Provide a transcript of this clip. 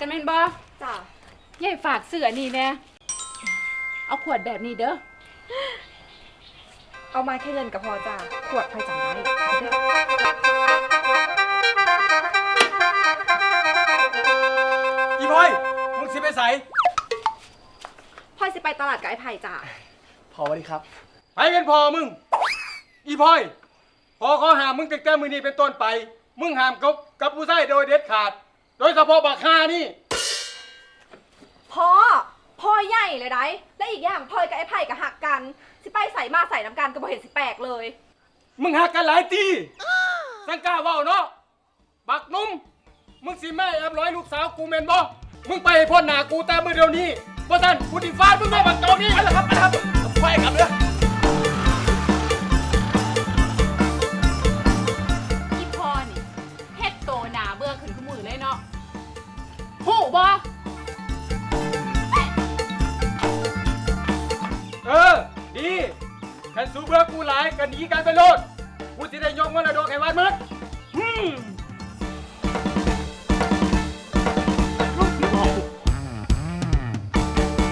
กันแม่นบ่จ้ะยายฝากเสื้อนี่แน่เอาขวดแบบนี้เด้อ เอามาแค่เงินก็พอจ้ะขวดพลอยจำได้อีพลอยมึงสิไปใส่พลอยสิไปตลาดกับไอ้ไผ่จ้ะพอวันนี้ครับ ไปเป็นพอมึง อีพลอย พอเขาหามมึงตั้งแต่มือนี้เป็นต้นไป มึงหามกับกับผู้ชายโดยเด็ดขาด โดยเฉพาะบักฮานี่ พ่อ พ่อใหญ่เลยได้และอีกอย่างพลอยกับไอ้ไผ่ก็หักกัน สิไปใส่มาใส่น้ำกันก็บ่เห็นสิแปลกเลย มึงหักกันหลายทีสังกล้าเว่าเนาะ บักนุ่ม มึงสิแม่แอบร้อยลูกสาวกูเมนบ่ มึงไปให้พ้นหน้ากูแต่มือเดียวนี้เพราะท่านกูดิฟาดมึงด้วยบักจอกนี่ไปแล้วครับไปแล้วครับ ฉันสู้เพื่อกูหลายกันดีการไปโลดกูจะได้ยอมระดกให้วัดมึง